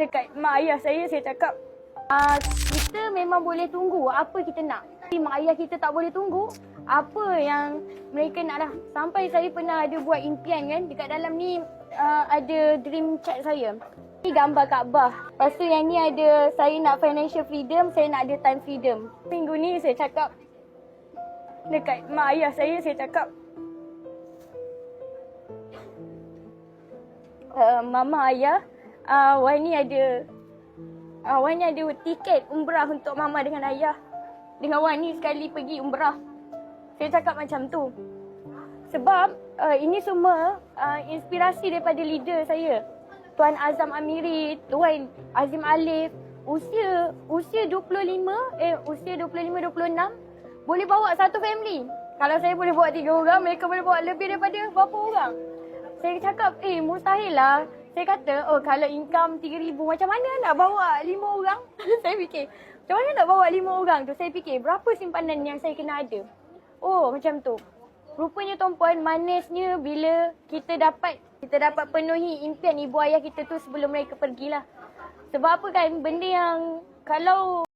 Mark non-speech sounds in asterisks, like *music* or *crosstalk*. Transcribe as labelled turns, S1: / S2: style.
S1: dekat mak ayah saya, saya cakap uh, kita memang boleh tunggu apa kita nak. Tapi mak ayah kita tak boleh tunggu apa yang mereka nak dah. Sampai saya pernah ada buat impian kan dekat dalam ni uh, ada dream chat saya. Ni gambar Kaabah. Lepas tu yang ni ada saya nak financial freedom, saya nak ada time freedom. Minggu ni saya cakap dekat mak ayah saya, saya cakap uh, mama ayah, uh, Wan ni ada uh, Wan ni ada tiket umrah untuk mama dengan ayah. Dengan Wan ni sekali pergi umrah. Saya cakap macam tu. Sebab uh, ini semua uh, inspirasi daripada leader saya. Tuan Azam Amiri, Tuan Azim Alif, usia usia 25 eh usia 25 26 boleh bawa satu family. Kalau saya boleh bawa tiga orang, mereka boleh bawa lebih daripada berapa orang? Saya cakap, eh mustahil lah. Saya kata, oh kalau income 3,000 macam mana nak bawa lima orang? *laughs* saya fikir, macam mana nak bawa lima orang tu? Saya fikir, berapa simpanan yang saya kena ada? Oh macam tu. Rupanya tuan-puan manisnya bila kita dapat kita dapat penuhi impian ibu ayah kita tu sebelum mereka pergilah. Sebab apa kan benda yang kalau